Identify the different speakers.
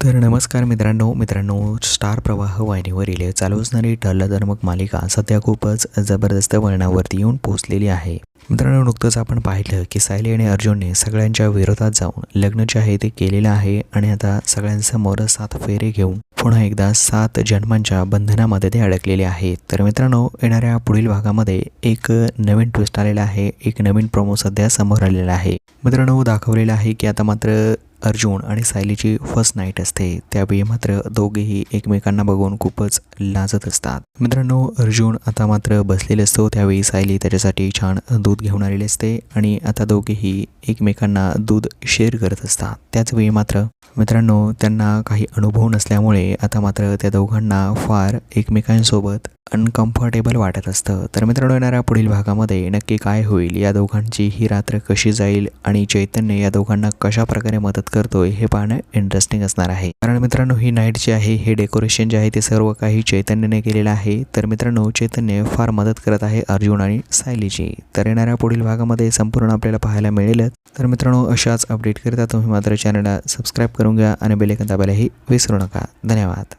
Speaker 1: तर नमस्कार मित्रांनो मित्रांनो स्टार प्रवाह वाहिनीवरील चालू असणारी ठरलं मालिका सध्या खूपच जबरदस्त वळणावरती येऊन पोहोचलेली आहे. मित्रांनो नुकतंच आपण पाहिलं की सायली आणि अर्जुनने सगळ्यांच्या विरोधात जाऊन लग्न जे आहे ते केलेलं आहे आणि आता सगळ्यांसमोर सात फेरे घेऊन पुन्हा एकदा सात जन्मांच्या बंधनामध्ये ते अडकलेले आहेत. तर मित्रांनो येणाऱ्या पुढील भागामध्ये एक नवीन ट्विस्ट आलेला आहे एक नवीन प्रोमो सध्या समोर आलेला आहे. मित्रांनो दाखवलेलं आहे की आता मात्र अर्जुन आणि सायलीची फर्स्ट नाईट असते. त्यावेळी मात्र दोघेही एकमेकांना बघून खूपच लाजत असतात. मित्रांनो अर्जुन आता मात्र बसलेला असतो. त्यावेळी सायली त्याच्यासाठी छान दूध घेऊन आलेले असते आणि आता दोघेही एकमेकांना दूध शेअर करत असतात. त्याचवेळी मात्र मित्रांनो त्यांना काही अनुभव नसल्यामुळे आता मात्र त्या दोघांना फार एकमेकांसोबत अनकम्फर्टेबल वाटत असतं. तर मित्रांनो येणाऱ्या पुढील भागामध्ये नक्की काय होईल या दोघांची ही रात्र कशी जाईल आणि चैतन्य या दोघांना कशा प्रकारे मदत करतोय हे पाहणं इंटरेस्टिंग असणार आहे. कारण मित्रांनो ही नाईट जी आहे हे डेकोरेशन जे आहे ते सर्व काही चैतन्यने केलेलं आहे. तर मित्रांनो चैतन्य फार मदत करत आहे अर्जुन आणि सायलीची. तर येणाऱ्या पुढील भागामध्ये संपूर्ण आपल्याला पाहायला मिळेलच. तर मित्रांनो अशाच अपडेट करता तुम्ही मात्र चॅनलला सबस्क्राईब करून घ्या आणि बेलेकन दाबायलाही विसरू नका. धन्यवाद.